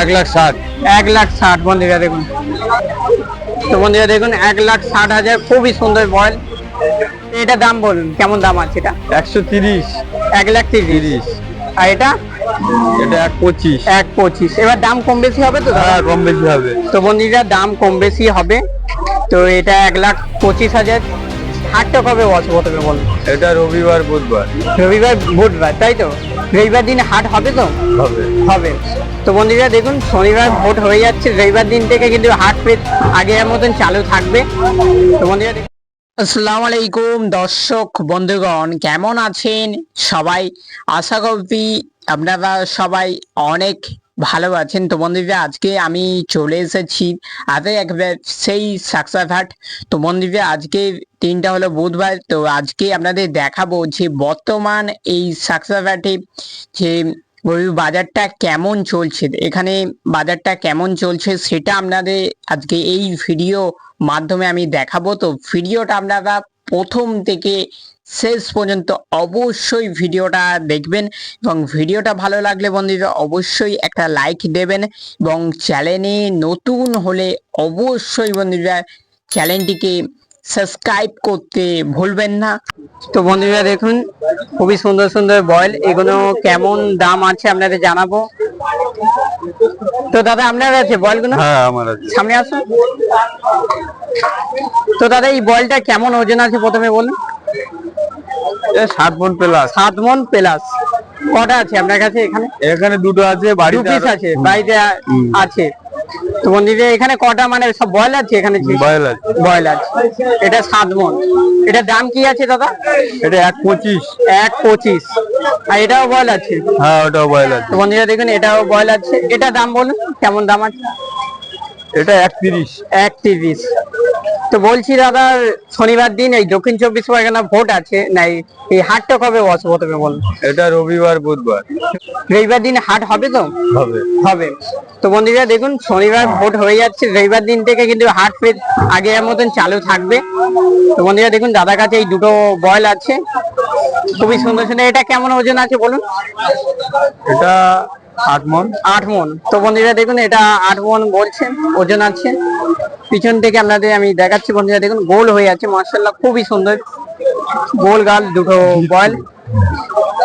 এক লাখ ষাট। এক লাখ ষাট বন্ধুরা দেখুন। তো বন্ধুরা দেখুন এক লাখ ষাট হাজার খুবই সুন্দর বয়েল এটা দাম বলুন কেমন দাম আছে এটা? একশো তিরিশ। এক লাখ তিরিশ। আর এটা? এটা এক পঁচিশ। এক পঁচিশ। এবার দাম কম বেশি হবে তো? হ্যাঁ কম বেশি হবে। তো বন্ধুরা দাম কম বেশি হবে। তো এটা এক লাখ পঁচিশ হাজার। হাটটা কবে বসে প্রথমে বলুন এটা রবিবার বুধবার। রবিবার বুধবার তাই তো? রবিবার দিন হাট হবে তো? হবে। হবে। তো বন্ধুরা দেখুন শনিবার ভোট হয়ে যাচ্ছে। রবিবার দিন থেকে কিন্তু হাট পেট আগের মতন চালু থাকবে। তো বন্ধুরা দেখুন। আসসালামু আলাইকুম দর্শক বন্ধুগণ কেমন আছেন সবাই? আশা করি আপনারা সবাই অনেক ভালো আছেন তো বন্ধুরা? আজকে আমি চলে এসেছি আজকে একবার সেই সাকসাঘাট তো বন্ধুরা, আজকে দিনটা হলো বুধবার। তো আজকে আপনাদের দেখাবো যে বর্তমান এই সাকসাঘাটে যে বাজারটা কেমন চলছে, এখানে বাজারটা কেমন চলছে সেটা আপনাদের আজকে এই ভিডিও মাধ্যমে আমি দেখাবো। তো ভিডিওটা আপনারা প্রথম থেকে শেষ পর্যন্ত অবশ্যই ভিডিওটা দেখবেন এবং ভিডিওটা ভালো লাগলে বন্ধুরা অবশ্যই একটা লাইক দেবেন এবং চ্যানেলে নতুন হলে অবশ্যই বন্ধুরা চ্যানেলটিকে সাবস্ক্রাইব করতে ভুলবেন না। তো বন্ধুরা দেখুন খুবই সুন্দর সুন্দর বয়েল এগুলো কেমন দাম আছে আপনাদের জানাব? তো দাদা আপনার আছে বয়েলগুলো? হ্যাঁ সামনে আসুন। তো দাদা এই বলটা কেমন ওজন আছে প্রথমে বলুন? সাত মন প্লাস সাত মন প্লাস কটা আছে আপনার কাছে এখানে? এখানে দুটো আছে বাড়িতে আছে বাড়িতে আছে। তো বন্ধুরা এখানে কটা মানে সব বয়েল আছে এখানে? বয়েল আছে। বয়েল আছে। এটা সাত মন এটা দাম কি আছে দাদা? এটা এক পঁচিশ। এক পঁচিশ। আর এটাও বয়েল আছে? হ্যাঁ ওটাও বয়েল আছে। বন্ধুরা দেখুন এটাও বয়েল আছে। এটা দাম বলুন কেমন দাম আছে? এটা এক তিরিশ এক তিরিশ তো বলছি দাদা শনিবার দিন এই দক্ষিণ চব্বিশ পরগনা ভোট আছে নাই এই হাটটা কবে বসে প্রথমে বলুন? এটা রবিবার বুধবার। রবিবার দিন হাট হবে তো? হবে। হবে। তো বন্ধুরা দেখুন শনিবার ভোট হয়ে যাচ্ছে রবিবার দিন থেকে কিন্তু হাট ফের আগের মতন চালু থাকবে। তো বন্ধুরা দেখুন দাদার কাছে এই দুটো বয়েল আছে। খুবই সুন্দর সুন্দর। এটা কেমন ওজন আছে বলুন? এটা আট মন। আট মন। তো বন্ধুরা দেখুন এটা আট মন বলছে ওজন আছে। পিছন থেকে আপনাদের আমি দেখাচ্ছি বন্ধুরা দেখুন গোল হয়ে আছে মার্শাল্লাহ খুবই সুন্দর। গোল গাল দুটো বয়েল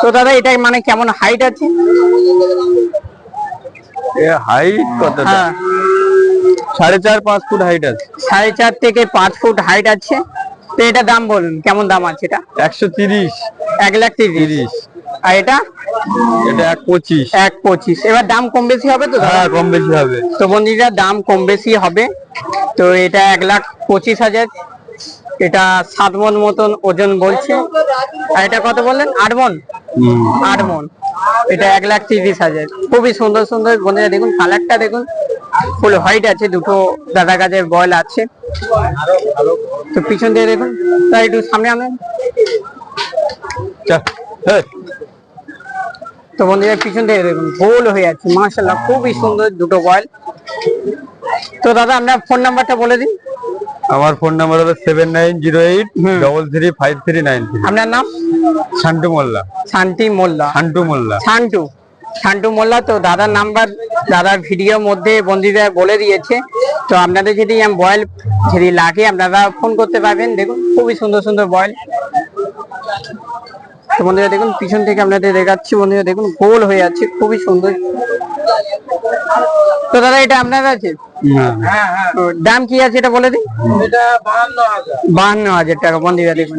তো দাদা এটা মানে কেমন হাইট আছে? এ হাইট কতটা? হ্যাঁ। সাড়ে চার পাঁচ ফুট হাইট আছে। সাড়ে চার থেকে পাঁচ ফুট হাইট আছে। তো এটা দাম বলুন কেমন দাম আছে এটা? একশো তিরিশ। এক লাখ তিরিশ। আর এটা? এটা এক পঁচিশ। এক পঁচিশ। এবার দাম কম বেশি হবে তো? হ্যাঁ কম বেশি হবে। তো বন্ধুরা দাম কম বেশি হবে। তো এটা এক লাখ পঁচিশ হাজার। এটা সাত মন মতন ওজন বলছে। আর এটা কত বললেন? আট মন? আট মন। এটা এক লাখ তিরিশ হাজার। খুবই সুন্দর সুন্দর বন্ধুরা দেখুন কালারটা দেখুন। ফুল হোয়াইট আছে দুটো দাদা গাছের বয়েল আছে। তো পিছন দিয়ে দেখুন। তাই একটু সামনে আনেন। তো বন্ধুরা পিছন দিয়ে দেখুন গোল হয়ে আছে। মাশাল্লাহ খুবই সুন্দর দুটো বয়েল তো দাদা আপনার ফোন নাম্বারটা বলে দিন আমার ফোন নাম্বার হলো seven nine zero eight double three five three nine আপনার নাম? শান্টু মোল্লা। শান্তি মোল্লা। শান্টু মোল্লা। শান্টু। শান্টু মোল্লা তো দাদার নাম্বার দাদার ভিডিওর মধ্যে বন্ধুরা বলে দিয়েছে। তো আপনাদের যদি বয়েল যদি লাগে আপনারা ফোন করতে পারবেন। দেখুন খুবই সুন্দর সুন্দর বয়েল। তো বন্ধুরা দেখুন পিছন থেকে আপনাদের দেখাচ্ছি বন্ধুরা দেখুন গোল হয়ে আছে খুবই সুন্দর। তো দাদা এটা আপনার আছে? তো দাম কি আছে এটা বলে দিন? এটা বাহান্ন হাজার। টাকা বন্ধুরা দেখুন।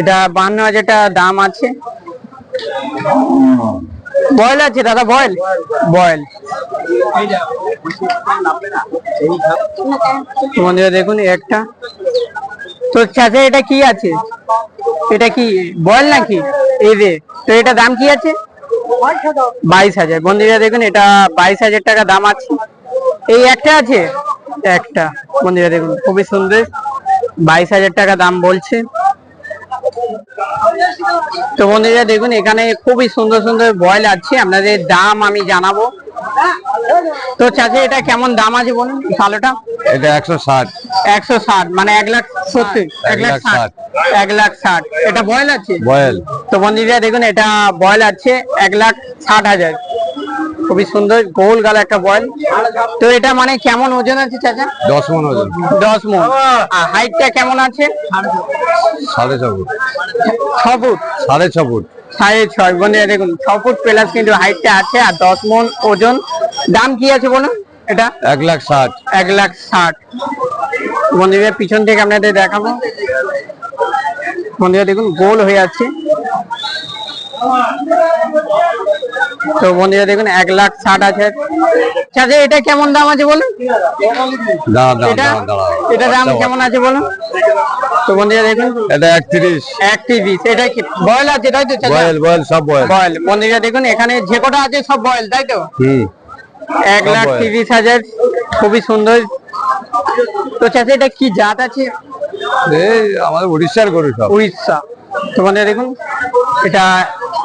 এটা বাহান্ন হাজার টাকা দাম আছে। বয়েল আছে দাদা বয়েল? বয়েল। বন্ধুরা দেখুন এই একটা। তো চাচা এটা কি আছে? এটা কি বয়েল নাকি? এই রে তো এটা দাম কি আছে? বাইশ হাজার। বন্ধুরা দেখুন, এটা বাইশ হাজার টাকা দাম আছে। এই একটা আছে? একটা। বন্ধুরা দেখুন, খুবই সুন্দর। বাইশ হাজার টাকা দাম বলছে। তো বন্ধুরা দেখুন, এখানে খুবই সুন্দর সুন্দর বয়েল আছে। আপনাদের দাম আমি জানাব। তো চাচা এটা কেমন দাম আছে বলুন? কালোটা এটা একশো ষাট। একশো ষাট মানে এক লাখ সত্তর এক লাখ ষাট এক লাখ ষাট। এটা বয়েল আছে? বয়েল। তো বন্ধুরা দেখুন এটা বয়েল আছে এক লাখ ষাট হাজার। খুবই সুন্দর গোল গাল একটা বয়েল। তো এটা মানে কেমন ওজন আছে চাচা? দশ মন ওজন। দশ মন। আর হাইটটা কেমন আছে? সাড়ে ছ ফুট। ছ ফুট। সাড়ে ছ ফুট। সাড়ে ছয় বন্ধুরা দেখুন ছ ফুট প্লাস কিন্তু হাইটটা আছে আর দশ মন ওজন। দাম কি আছে বলুন এটা? এক লাখ ষাট। এক লাখ ষাট। বন্ধুরা পিছন থেকে আপনাদের দেখাবো। বন্ধুরা দেখুন গোল হয়ে আছে তো বন্ধুরা দেখুন এক লাখ ষাট আছে। চাচা এটা কেমন দাম আছে বলুন? এটা দাম কেমন আছে বলুন? তো বন্ধুরা দেখুন। এটা একত্রিশ। এক পিস এটা কি বয়েল আছে তাই তো চাচা? বয়েল বয়েল সব বয়েল। বয়েল। বন্ধুরা দেখুন এখানে যে কটা আছে সব বয়েল তাই তো? হুম। এক লাখ। তিরিশ হাজার খুবই সুন্দর। তো চাচা এটা কি জাত আছে? এই আমাদের উড়িষ্যার গরু সব। উড়িষ্যা। তোমাদের দেখুন এটা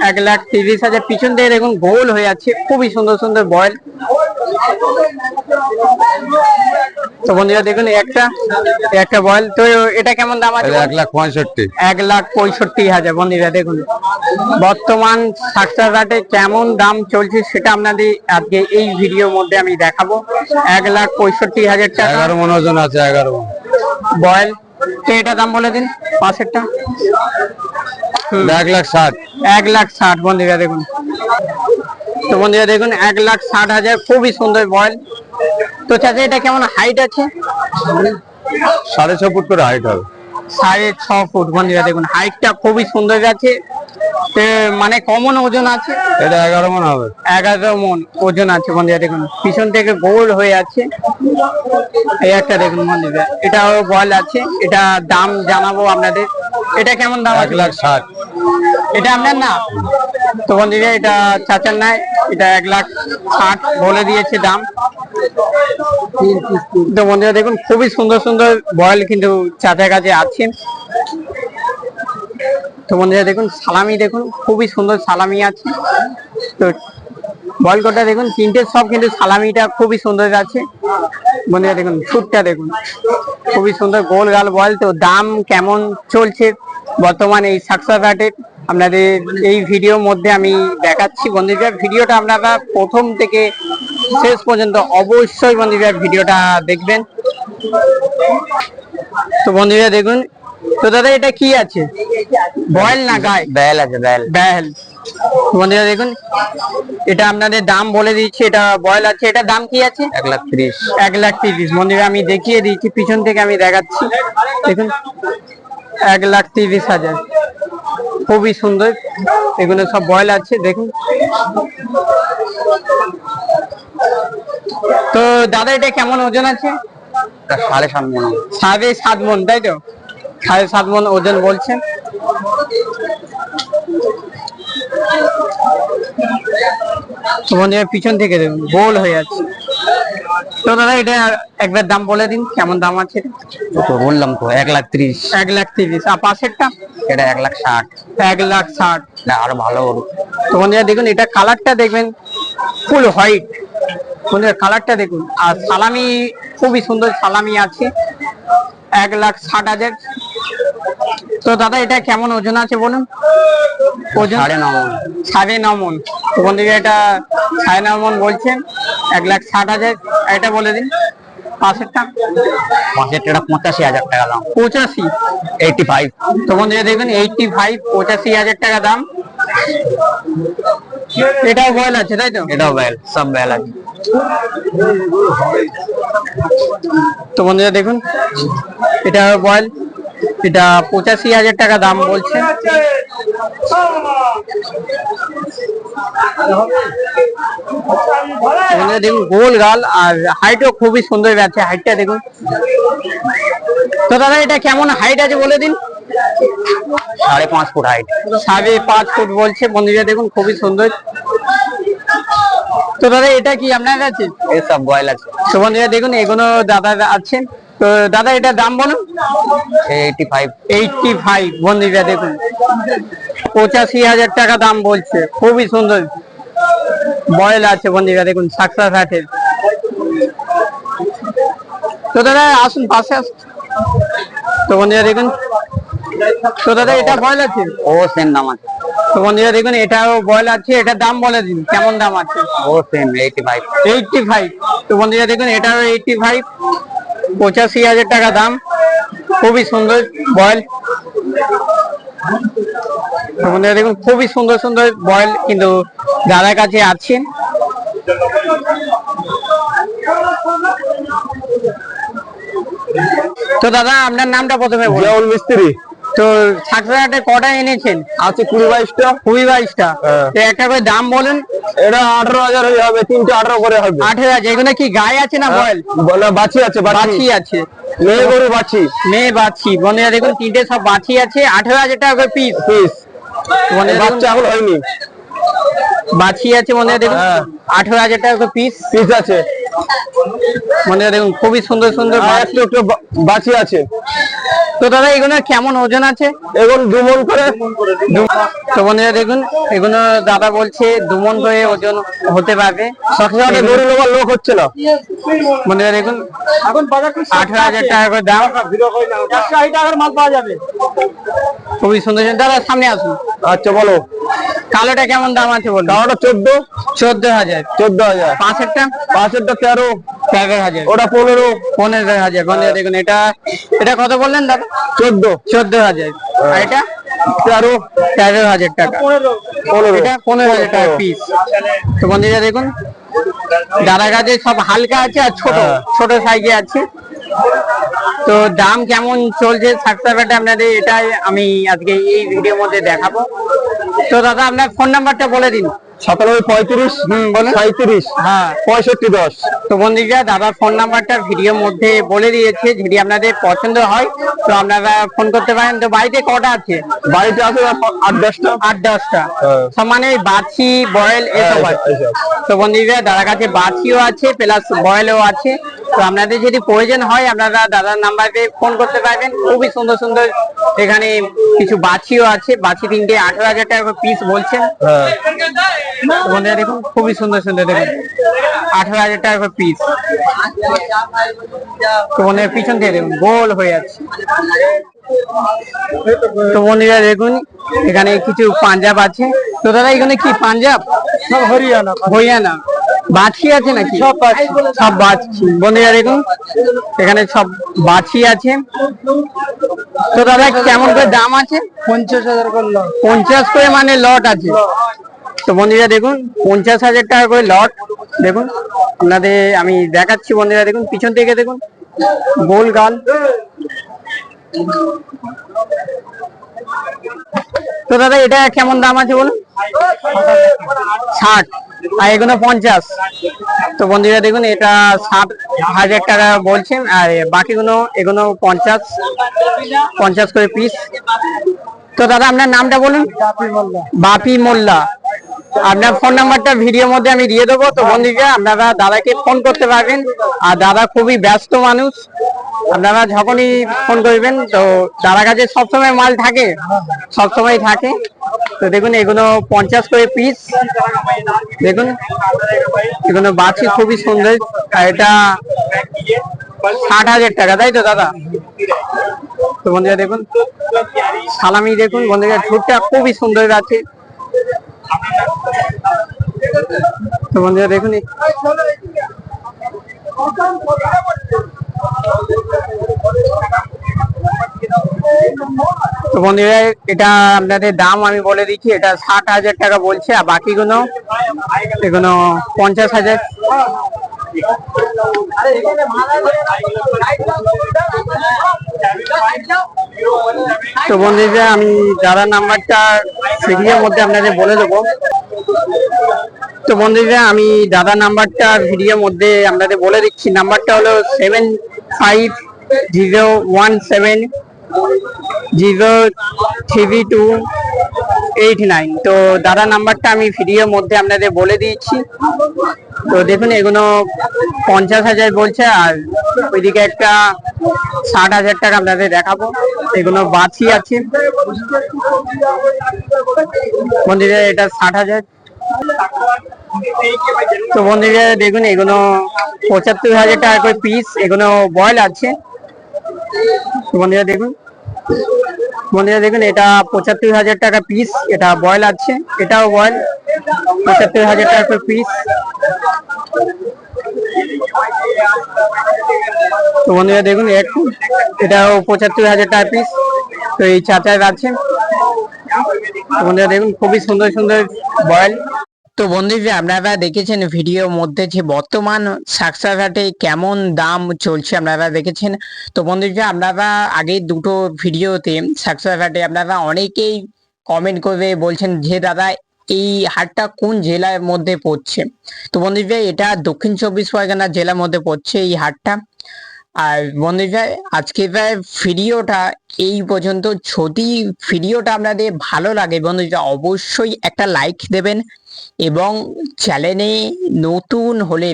এক লাখ তিরিশ হাজার পিছন দিয়ে দেখুন গোল হয়ে যাচ্ছে খুবই সুন্দর সুন্দর বয়েল তো বন্ধুরা দেখুন একটা একটা বয়েল তো এটা কেমন দাম আছে? এক লাখ পঁয়ষট্টি। এক লাখ পঁয়ষট্টি হাজার বন্ধুরা দেখুন। বর্তমান সাকসার রাটে কেমন দাম চলছে সেটা আপনাদের আজকে এই ভিডিওর মধ্যে আমি দেখাবো। এক লাখ পঁয়ষট্টি হাজার টাকা। এগারো মন ওজন আছে এগারো বয়েল তো এটা দাম বলে দিন পাশেরটা এক লাখ ষাট। এক লাখ ষাট বন্ধুরা দেখুন। তো বন্ধুরা দেখুন এক লাখ ষাট হাজার খুবই সুন্দর বয়েল তো চাচা এটা কেমন হাইট আছে? সাড়ে ছ ফুট করে হাইট হবে। সাড়ে ছ ফুট বন্ধুরা দেখুন হাইটটা খুবই সুন্দর আছে। মানে কমন ওজন আছে? এটা এগারো মন হবে। এগারো মন ওজন আছে বন্ধুরা দেখুন পিছন থেকে গোল হয়ে আছে। এই একটা দেখুন বন্ধুরা এটাও বল আছে এটা দাম জানাব আপনাদের। এটা কেমন দাম এক লাখ ষাট। এটা আপনার না? তো বন্ধুরা এটা চাচার নাই এটা এক লাখ ষাট বলে দিয়েছে দাম। তো বন্ধুরা দেখুন খুবই সুন্দর সুন্দর বয়েল কিন্তু চাচার কাছে আছে। তো বন্ধুরা দেখুন, সালামি দেখুন, খুবই সুন্দর সালামি আছে। তো বয়েল কোটা দেখুন, তিনটে সব কিন্তু সালামিটা খুবই সুন্দর আছে। বন্ধুরা দেখুন, সুটটা দেখুন, খুবই সুন্দর গোল গাল বল। তো দাম কেমন চলছে বর্তমান এই সাকসা ঘাটের আপনাদের এই ভিডিওর মধ্যে আমি দেখাচ্ছি। বন্ধুরা, ভিডিওটা আপনারা প্রথম থেকে শেষ পর্যন্ত অবশ্যই বন্ধুরা ভিডিওটা দেখবেন। তো বন্ধুরা দেখুন তো দাদা এটা কি আছে? বয়েল না গায়ে? বেল আছে বেল বেল বন্ধুরা দেখুন এটা আপনাদের দাম বলে দিচ্ছি এটা বয়েল আছে। এটা দাম কি আছে? এক লাখ ত্রিশ। এক লাখ তিরিশ। বন্ধুরা আমি দেখিয়ে দিচ্ছি পিছন থেকে আমি দেখাচ্ছি। দেখুন এক লাখ তিরিশ হাজার। খুবই সুন্দর। এগুলো সব বয়েল আছে দেখুন। তো দাদা এটা কেমন ওজন আছে? সাড়ে সাত মন। সাড়ে সাত মন তাই তো? সাড়ে সাত মন ওজন বলছেন তো বন্ধুরা পিছন থেকে গোল হয়ে যাচ্ছে। তো দাদা এটা একবার দাম বলে দিন কেমন দাম আছে তো বললাম তো এক লাখ ত্রিশ। এক লাখ তিরিশ। আর পাশেরটা? এটা এক লাখ ষাট। এক লাখ ষাট। আরও ভালো তো বন্ধুরা দেখুন এটা কালারটা দেখবেন ফুল হোয়াইট। বন্ধুরা কালারটা দেখুন। আর সালামি খুবই সুন্দর সালামি আছে। এক লাখ ষাট হাজার। তো দাদা এটা কেমন ওজন আছে বলুন? ওজন? সাড়ে ন মণ। সাড়ে ন মন তো বন্ধুরা এটা সাড়ে ন মন বলছেন। এক লাখ ষাট হাজার। এটা বলে দিন। পঁচাশি হাজার টাকা দাম। পঁচাশি? ফাইভ। এইটটি ফাইভ পঁচাশি হাজার টাকা দাম। এটাও বয়েল আছে তাই তো? এটাও সব আছে। তো বন্ধুরা দেখুন এটা বয়েল। এটা পঁচাশি হাজার টাকা দাম বলছে। দেখুন গোল গাল আর হাইটও খুবই সুন্দর আছে হাইটটা দেখুন। তো দাদা এটা কেমন হাইট আছে বলে দিন? সাড়ে পাঁচ ফুট হাইট সাড়ে পাঁচ ফুট বলছে বন্ধুরা দেখুন খুবই সুন্দর। তো দাদা এটা কি আপনার কাছে? এই সব বয়েল আছে। তো বন্ধুরা দেখুন এগুলো দাদা আছেন। তো দাদা এটা দাম বলুন। এইটি ফাইভ এইটটি ফাইভ দেখুন। পঁচাশি হাজার টাকা দাম বলছে। খুবই সুন্দর। বয়েল আছে বন্ধুরা দেখুন সাকসা ঘাটের তো দাদা আসুন পাশে আসুন। তো বন্ধুরা দেখুন। তো দাদা এটা বয়েল আছে? ও সেম দাম আছে। তো বন্ধুরা দেখুন এটাও বয়েল আছে। এটার দাম বলে দিন কেমন দাম আছে? ও same eighty five eighty five তো বন্ধুরা দেখুন এটাও এইটটি ফাইভ পঁচাশি হাজার টাকা দাম। খুবই সুন্দর বয়েল। দেখুন, খুবই সুন্দর সুন্দর বয়েল কিন্তু দাদার কাছে আছেন। তো দাদা, আপনার নামটা প্রথমে জিয়াউল মিস্ত্রি। তো ছাত্রাহাটে কটা এনেছেন? আছে কুড়ি বাইশটা। কুড়ি বাইশটা। হ্যাঁ। তো একটা করে দাম বলেন। এটা আঠারো হাজার হয়ে হবে তিনটে আঠারো করে হবে। আঠেরো হাজার। এগুলো কি গায়ে আছে না বয়েল? বলে বাছি আছে বাছি। আছে। মেয়ে গরু বাছি। মেয়ে বাছি। বন্ধুরা দেখুন তিনটে সব বাছি আছে। আঠেরো হাজার টাকা করে পিস পিস মানে বাচ্চা এখন হয়নি। বাছি আছে বন্ধুরা দেখুন। হ্যাঁ। আঠেরো হাজার টাকা পিস পিস আছে। বন্ধুরা দেখুন খুবই সুন্দর সুন্দর বাছি। একটু একটু বাছি আছে। তো দাদা এগুলো কেমন ওজন আছে? এখন দু মন করে তো বন্ধুরা দেখুন এগুলো দাদা বলছে দুমন করে ওজন হতে পারবে। সাথে গরু নেওয়ার লোক হচ্ছে না। বন্ধুরা দেখুন আঠারো হাজার টাকা করে দাম। টাকার মাল পাওয়া যাবে। খুবই সুন্দর সুন্দর। দাদা সামনে আসুন। আচ্ছা বলো। কালোটা কেমন দাম আছে বলুন? কালোটা চোদ্দ। চোদ্দ হাজার। চোদ্দ হাজার। পাঁচেরটা পাঁচেরটা তেরো। তেরো হাজার। ওটা পনেরো। পনেরো হাজার বন্ধুরা দেখুন এটা এটা কত বললেন দাদা? চোদ্দ। চোদ্দ হাজার। আর এটা? তেরো। তেরো হাজার টাকা। পনেরো। এটা পনেরো হাজার টাকা পিস তো বন্ধুরা দেখুন দাদা কাছে সব হালকা আছে আর ছোট। হ্যাঁ। ছোট সাইজে আছে। তো দাম কেমন চলছে? আপনাদের এটাই আমি আজকে এই ভিডিওর মধ্যে দেখাবো। তো দাদা আপনার ফোন নাম্বারটা বলে দিন। সাতানব্বই পঁয়ত্রিশ হম বলে। সাঁত্রিশ হ্যাঁ। পঁয়ষট্টি দশ। তো বন্ধুরা দাদার ফোন নাম্বারটা ভিডিওর মধ্যে বলে দিয়েছে যদি আপনাদের পছন্দ হয় তো আপনারা ফোন করতে পারেন। তো বাড়িতে কটা আছে? বাড়িতে আছে আট দশটা। আট দশটা। হ্যাঁ। মানে বাছি বয়েল এসব হ্যাঁ, আছে। তো বন্ধুরা দাদার কাছে বাছিও আছে প্লাস বয়েলও আছে। তো আপনাদের যদি প্রয়োজন হয় আপনারা দাদার নাম্বারে ফোন করতে পারবেন। খুবই সুন্দর সুন্দর এখানে কিছু বাছিও আছে। বাছি তিনটে আঠারো হাজার টাকা পিস বলছেন। হ্যাঁ। বন্ধুরা দেখুন খুবই সুন্দর সুন্দর দেখুন। আঠারো হাজার টাকা পিস তো বন্ধুরা পিছন থেকে দেখুন গোল হয়ে যাচ্ছে। তো বন্ধুরা দেখুন এখানে কিছু পাঞ্জাব আছে। তো দাদা এখানে কি পাঞ্জাব? সব হরিয়ানা। হরিয়ানা। বাছি আছে নাকি? সব। সব বাছি। বন্ধুরা দেখুন এখানে সব বাছি আছে। তো দাদা কেমন করে দাম আছে? পঞ্চাশ হাজার করল পঞ্চাশ করে মানে লট আছে। তো বন্ধুরা দেখুন পঞ্চাশ হাজার টাকা করে লট। দেখুন আপনাদের আমি দেখাচ্ছি বন্ধুরা দেখুন পিছন থেকে দেখুন। গোল গাল। তো দাদা এটা কেমন দাম আছে বলুন? ষাট আর এগুলো পঞ্চাশ। তো বন্ধুরা দেখুন এটা ষাট হাজার টাকা বলছেন আর বাকিগুলো এগুলো পঞ্চাশ পঞ্চাশ করে পিস তো দাদা আপনার নামটা বলুন? বাপি মোল্লা। আপনার ফোন নাম্বারটা ভিডিওর মধ্যে আমি দিয়ে দেবো। তো বন্ধুরা আপনারা দাদাকে ফোন করতে পারবেন। আর দাদা খুবই ব্যস্ত মানুষ। আপনারা যখনই ফোন করবেন, তো দাদার কাছে সবসময় মাল থাকে। সবসময় থাকে। তো দেখুন, এগুলো পঞ্চাশ করে পিস দেখুন, এগুলো বাছি খুবই সুন্দর। আর এটা ষাট হাজার টাকা, তাই তো দাদা? তো বন্ধুরা দেখুন, সালামি দেখুন। বন্ধুরা ঝুটটা খুবই সুন্দর আছে। তো বন্ধুরা দেখুন তো বন্ধুরা, এটা আপনাদের দাম আমি বলে দিচ্ছি। এটা ষাট হাজার টাকা বলছে, আর বাকিগুলো এগুলো পঞ্চাশ হাজার। তো বন্ধুরা আমি যারা নাম্বারটা ভিডিওর মধ্যে আপনাদের বলে দেবো। তো বন্ধুরা আমি দাদা নাম্বারটা ভিডিওর মধ্যে আপনাদের বলে দিচ্ছি। নাম্বারটা হলো seven five zero one seven zero three two eight nine তো দাদা নাম্বারটা আমি ভিডিওর মধ্যে আপনাদের বলে দিয়েছি। তো দেখুন, এগুলো পঞ্চাশ হাজার বলছে, আর ওইদিকে একটা ষাট হাজার টাকা আপনাদের দেখাবো। এগুলো বাছি আছে। মন্দিরে এটা ষাট হাজার। তো বন্ধুরা দেখুন, এগুলো পঁচাত্তর হাজার টাকা করে পিস এগুলো বয়েল আছে। বন্ধুরা দেখুন। বন্ধুরা দেখুন, এটা পঁচাত্তর হাজার টাকা পিস এটা বয়েল আছে। এটাও বয়েল পঁচাত্তর হাজার টাকা পিস তো বন্ধুরা দেখুন এটাও পঁচাত্তর হাজার টাকা পিস তো এই চাচার আছে। বন্ধুরা দেখুন, খুবই সুন্দর সুন্দর বয়েল তো বন্ধুরা, আপনারা দেখেছেন ভিডিওর মধ্যে যে বর্তমান সাকসারহাটে কেমন দাম চলছে আপনারা দেখেছেন? তো বন্ধুরা, আপনারা আগে দুটো ভিডিওতে সাকসারহাটে আপনারা অনেকেই কমেন্ট করে বলছেন যে, দাদা, এই হাটটা কোন জেলার মধ্যে পড়ছে? তো বন্ধুরা, এটা দক্ষিণ চব্বিশ পরগনা জেলার মধ্যে পড়ছে এই হাটটা। আর বন্ধুরা, আজকের ভিডিওটা এই পর্যন্ত। যদি ভিডিওটা আপনাদের ভালো লাগে বন্ধুরা, অবশ্যই একটা লাইক দেবেন। এবং চ্যানেলে নতুন হলে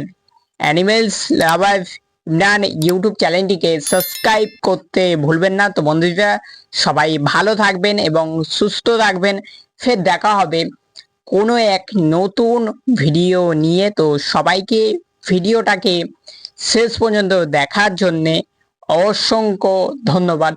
অ্যানিমেলস লাভার ইমরান ইউটিউব চ্যানেলটিকে সাবস্ক্রাইব করতে ভুলবেন না। তো বন্ধুরা, সবাই ভালো থাকবেন এবং সুস্থ থাকবেন। ফের দেখা হবে কোনো এক নতুন ভিডিও নিয়ে। তো সবাইকে ভিডিওটাকে শেষ পর্যন্ত দেখার জন্যে অসংখ্য ধন্যবাদ।